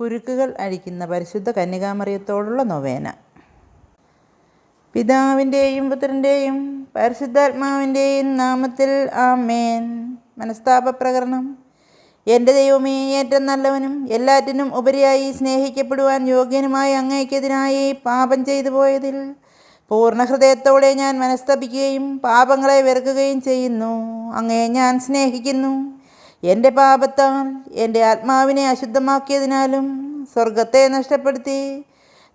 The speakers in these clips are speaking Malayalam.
കുരുക്കുകൾ അഴിക്കുന്ന പരിശുദ്ധ കന്യകാമറിയത്തോടുള്ള നൊവേന. പിതാവിന്റെയും പുത്രന്റെയും പരിശുദ്ധാത്മാവിന്റെയും നാമത്തിൽ ആമേൻ. മനസ്താപ പ്രകരണം എന്റെ ദൈവമേ ഏറ്റവും നല്ലവനും എല്ലാറ്റിനും ഉപരിയായി സ്നേഹിക്കപ്പെടുവാൻ യോഗ്യനുമായി അങ്ങേക്കെതിരായി പാപം ചെയ്തു പോയതിൽ പൂർണ ഹൃദയത്തോടെ ഞാൻ മനസ്തപിക്കുകയും പാപങ്ങളെ വെറുക്കുകയും ചെയ്യുന്നു. അങ്ങേ ഞാൻ സ്നേഹിക്കുന്നു. എന്റെ പാപത്താൽ എന്റെ ആത്മാവിനെ അശുദ്ധമാക്കിയതിനാലും സ്വർഗത്തെ നഷ്ടപ്പെടുത്തി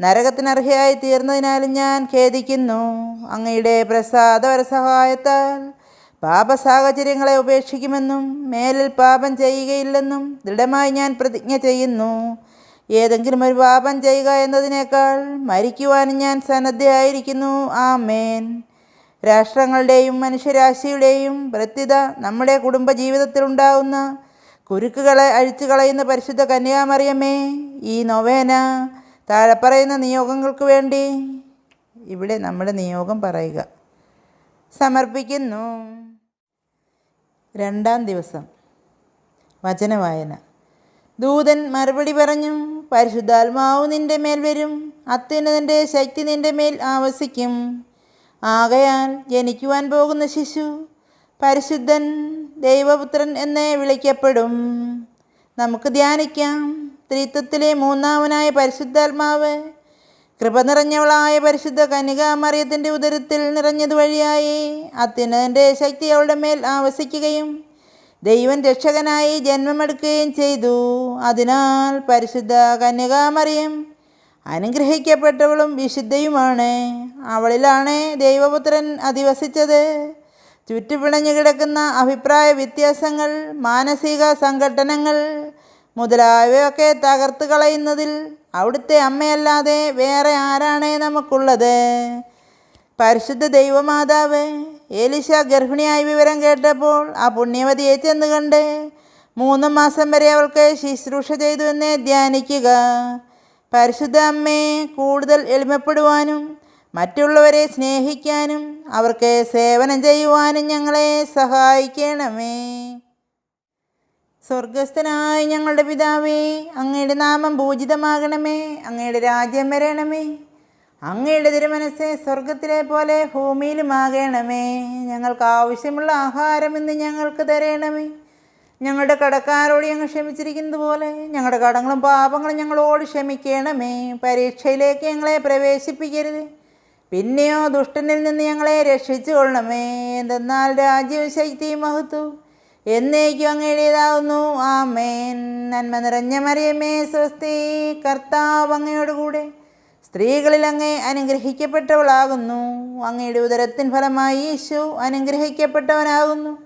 നരകത്തിനർഹയായി തീർന്നതിനാലും ഞാൻ ഖേദിക്കുന്നു. അങ്ങയുടെ പ്രസാദവര സഹായത്താൽ പാപസാഹചര്യങ്ങളെ ഉപേക്ഷിക്കുമെന്നും മേലിൽ പാപം ചെയ്യുകയില്ലെന്നും ദൃഢമായി ഞാൻ പ്രതിജ്ഞ ചെയ്യുന്നു. ഏതെങ്കിലും ഒരു പാപം ചെയ്യുക എന്നതിനേക്കാൾ മരിക്കുവാനും ഞാൻ സന്നദ്ധയായിരിക്കുന്നു. ആമേൻ. രാഷ്ട്രങ്ങളുടെയും മനുഷ്യരാശിയുടെയും പ്രത്യത നമ്മുടെ കുടുംബജീവിതത്തിലുണ്ടാവുന്ന കുരുക്കുകളെ അഴിച്ചു കളയുന്ന പരിശുദ്ധ കന്യാമറിയമ്മേ ഈ നൊവേന താഴെ പറയുന്ന നിയോഗങ്ങൾക്ക് വേണ്ടി ഇവിടെ നമ്മുടെ നിയോഗം പറയുക. സമർപ്പിക്കുന്നു. രണ്ടാം ദിവസം. വചനവായന. ദൂതൻ മറുപടി പറഞ്ഞു പരിശുദ്ധാത്മാവ് നിന്റെ മേൽ വരും അത്യുന്നതിന്റെ ശക്തി നിന്റെ മേൽ ആവസിക്കും. ആകയാൽ ജനിക്കുവാൻ പോകുന്ന ശിശു പരിശുദ്ധൻ ദൈവപുത്രൻ എന്നേ വിളിക്കപ്പെടും. നമുക്ക് ധ്യാനിക്കാം. ത്രിത്വത്തിലെ മൂന്നാമനായ പരിശുദ്ധാത്മാവ് കൃപ നിറഞ്ഞവളായ പരിശുദ്ധ കന്യകാമറിയത്തിന്റെ ഉദരത്തിൽ നിറഞ്ഞത് വഴിയായി അത്യുന്നതന്റെ ശക്തി അവളുടെ മേൽ ആവസിക്കുകയും ദൈവം രക്ഷകനായി ജന്മമെടുക്കുകയും ചെയ്തു. അതിനാൽ പരിശുദ്ധ കന്യകാമറിയം അനുഗ്രഹിക്കപ്പെട്ടവളും വിശുദ്ധയുമാണ്. അവളിലാണ് ദൈവപുത്രൻ അധിവസിച്ചത്. ചുറ്റുപിണഞ്ഞു കിടക്കുന്ന അഭിപ്രായ വ്യത്യാസങ്ങൾ മാനസിക സംഘടനങ്ങൾ മുതലായവയൊക്കെ തകർത്ത് കളയുന്നതിൽ അവിടുത്തെ അമ്മയല്ലാതെ വേറെ ആരാണ് നമുക്കുള്ളത്? പരിശുദ്ധ ദൈവമാതാവ് ഏലിശ ഗർഭിണിയായ വിവരം കേട്ടപ്പോൾ ആ പുണ്യവതിയെ ചെന്ന് കണ്ട് മൂന്ന് മാസം വരെ അവൾക്ക് ശുശ്രൂഷ ചെയ്തു ധ്യാനിക്കുക. പരിശുദ്ധ അമ്മയെ കൂടുതൽ എളിമപ്പെടുവാനും മറ്റുള്ളവരെ സ്നേഹിക്കാനും അവർക്ക് സേവനം ചെയ്യുവാനും ഞങ്ങളെ സഹായിക്കണമേ. സ്വർഗസ്ഥനായ ഞങ്ങളുടെ പിതാവേ അങ്ങയുടെ നാമം പൂജിതമാകണമേ അങ്ങയുടെ രാജ്യം വരണമേ അങ്ങയുടെ തിരുമനസ്സെ സ്വർഗത്തിലെ പോലെ ഭൂമിയിലുമാകണമേ. ഞങ്ങൾക്ക് ആവശ്യമുള്ള ആഹാരം ഇന്ന് ഞങ്ങൾക്ക് തരണമേ. ഞങ്ങളുടെ കടക്കാരോട് ഞങ്ങൾ ക്ഷമിച്ചിരിക്കുന്നത് പോലെ ഞങ്ങളുടെ കടങ്ങളും പാപങ്ങളും ഞങ്ങളോട് ക്ഷമിക്കണമേ. പരീക്ഷയിലേക്ക് ഞങ്ങളെ പ്രവേശിപ്പിക്കരുത്. പിന്നെയോ ദുഷ്ടനിൽ നിന്ന് ഞങ്ങളെ രക്ഷിച്ചു കൊള്ളണമേ എന്തെന്നാൽ രാജ്യവും ശക്തിയും മഹത്വവും എന്നേക്കും അങ്ങയുടേതാവുന്നു. ആമേൻ. നന്മ നിറഞ്ഞ മറിയമേ സ്വസ്തി. കർത്താവ് അങ്ങയോടുകൂടെ സ്ത്രീകളിൽ അങ്ങേ അനുഗ്രഹിക്കപ്പെട്ടവളാകുന്നു. അങ്ങയുടെ ഉദരത്തിൻ ഫലമായി യേശു അനുഗ്രഹിക്കപ്പെട്ടവനാകുന്നു.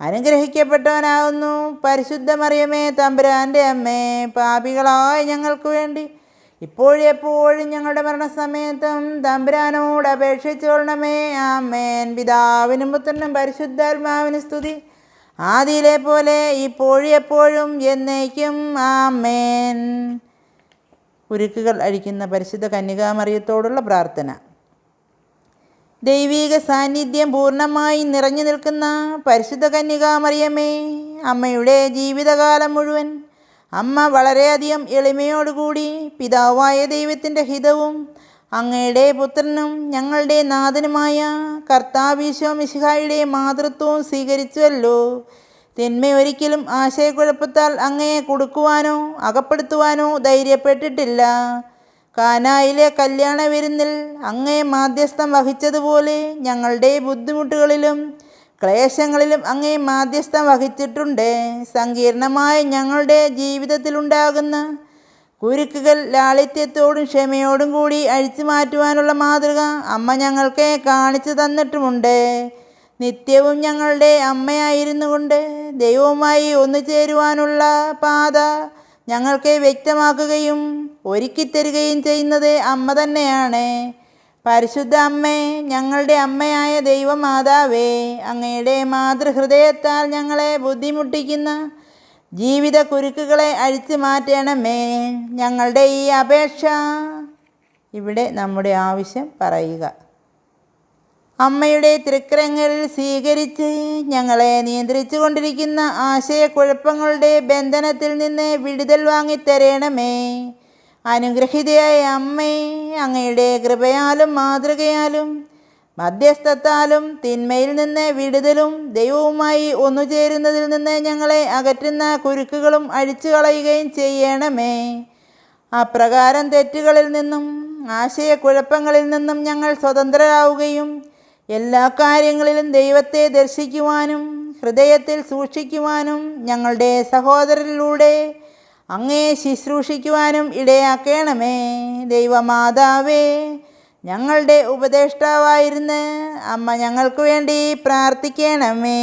അനുഗ്രഹിക്കപ്പെട്ടവനാകുന്നു. പരിശുദ്ധമറിയമേ തമ്പുരാന്റെ അമ്മേ പാപികളായ ഞങ്ങൾക്ക് വേണ്ടി. ഇപ്പോഴെപ്പോഴും ഞങ്ങളുടെ മരണസമയത്തും തമ്പുരാനോട് അപേക്ഷിച്ചോളണമേ ആമേൻ. പിതാവിനും പുത്രനും പരിശുദ്ധാത്മാവിന് സ്തുതി. ആദിയിലെ പോലെ ഇപ്പോഴെപ്പോഴും എന്നേക്കും. ആമേൻ. ഉരുക്കുകൾ അഴിക്കുന്ന പരിശുദ്ധ കന്യകാമറിയത്തോടുള്ള പ്രാർത്ഥന. ദൈവീക സാന്നിധ്യം പൂർണമായി നിറഞ്ഞു നിൽക്കുന്ന പരിശുദ്ധ കന്യകാമറിയമേ അമ്മയുടെ ജീവിതകാലം മുഴുവൻ അമ്മ വളരെയധികം എളിമയോടുകൂടി പിതാവായ ദൈവത്തിന്റെ ഹിതവും അങ്ങയുടെ പുത്രനും ഞങ്ങളുടെ നാഥനുമായ കർത്താവീശോ മിശിഹായുടെ മാതൃത്വവും സ്വീകരിച്ചുവല്ലോ. തിന്മ ഒരിക്കലും ആശയക്കുഴപ്പത്താൽ അങ്ങയെ കൊടുക്കുവാനോ അകപ്പെടുത്തുവാനോ ധൈര്യപ്പെട്ടിട്ടില്ല. കാനായിലെ കല്യാണ വിരുന്നിൽ അങ്ങേ മാധ്യസ്ഥം വഹിച്ചതുപോലെ ഞങ്ങളുടെ ബുദ്ധിമുട്ടുകളിലും ക്ലേശങ്ങളിലും അങ്ങേ മാധ്യസ്ഥം വഹിച്ചിട്ടുണ്ട്. സങ്കീർണമായ ഞങ്ങളുടെ ജീവിതത്തിലുണ്ടാകുന്ന കുരുക്കുകൾ ലാളിത്യത്തോടും ക്ഷമയോടും കൂടി അഴിച്ചു മാറ്റുവാനുള്ള മാതൃക അമ്മ ഞങ്ങൾക്ക് കാണിച്ചു തന്നിട്ടുമുണ്ട്. നിത്യവും ഞങ്ങളുടെ അമ്മയായിരുന്നു കൊണ്ട് ദൈവവുമായി ഒന്നു ചേരുവാനുള്ള പാത ഞങ്ങൾക്ക് വ്യക്തമാക്കുകയും ഒരുക്കിത്തരികയും ചെയ്യുന്നത് അമ്മ തന്നെയാണ്. പരിശുദ്ധ അമ്മേ ഞങ്ങളുടെ അമ്മയായ ദൈവമാതാവേ അങ്ങയുടെ മാതൃഹൃദയത്താൽ ഞങ്ങളെ ബുദ്ധിമുട്ടിക്കുന്ന ജീവിത കുരുക്കുകളെ അഴിച്ചു മാറ്റണമേ. ഞങ്ങളുടെ ഈ അപേക്ഷ ഇവിടെ നമ്മുടെ ആവശ്യം പറയുക. അമ്മയുടെ തൃക്കരങ്ങളിൽ സ്വീകരിച്ച് ഞങ്ങളെ നിയന്ത്രിച്ചു കൊണ്ടിരിക്കുന്ന ആശയക്കുഴപ്പങ്ങളുടെ ബന്ധനത്തിൽ നിന്ന് വിടുതൽ വാങ്ങിത്തരണമേ. അനുഗ്രഹിതയായ അമ്മേ അങ്ങയുടെ കൃപയാലും മാതൃകയാലും മധ്യസ്ഥത്താലും തിന്മയിൽ നിന്ന് വിടുതലും ദൈവവുമായി ഒന്നുചേരുന്നതിൽ നിന്ന് ഞങ്ങളെ അകറ്റുന്ന കുരുക്കുകളും അഴിച്ചു കളയുകയും ചെയ്യണമേ. അപ്രകാരം തെറ്റുകളിൽ നിന്നും ആശയക്കുഴപ്പങ്ങളിൽ നിന്നും ഞങ്ങൾ സ്വതന്ത്രരാവുകയും എല്ലാ കാര്യങ്ങളിലും ദൈവത്തെ ദർശിക്കുവാനും ഹൃദയത്തിൽ സൂക്ഷിക്കുവാനും ഞങ്ങളുടെ സഹോദരരിലൂടെ അങ്ങേ ശുശ്രൂഷിക്കുവാനും ഇടയാക്കണമേ. ദൈവമാതാവേ ഞങ്ങളുടെ ഉപദേഷ്ടാവായിരുന്ന് അമ്മ ഞങ്ങൾക്ക് വേണ്ടി പ്രാർത്ഥിക്കണമേ.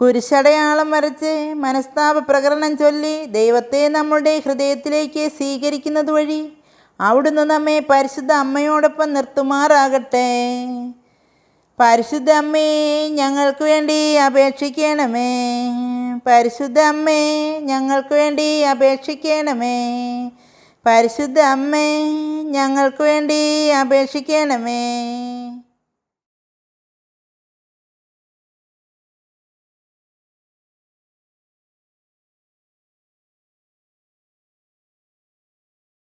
കുരിശടയാളം വരച്ച് മനസ്താപ പ്രകടനം ചൊല്ലി ദൈവത്തെ നമ്മുടെ ഹൃദയത്തിലേക്ക് സ്വീകരിക്കുന്നത് വഴി അവിടുന്ന് നമ്മെ പരിശുദ്ധ അമ്മയോടൊപ്പം നിർത്തുമാറാകട്ടെ. പരിശുദ്ധ അമ്മേ ഞങ്ങൾക്ക് വേണ്ടി അപേക്ഷിക്കണമേ. പരിശുദ്ധ അമ്മേ ഞങ്ങൾക്ക് വേണ്ടി അപേക്ഷിക്കണമേ. പരിശുദ്ധ അമ്മേ ഞങ്ങൾക്ക് വേണ്ടി അപേക്ഷിക്കണമേ.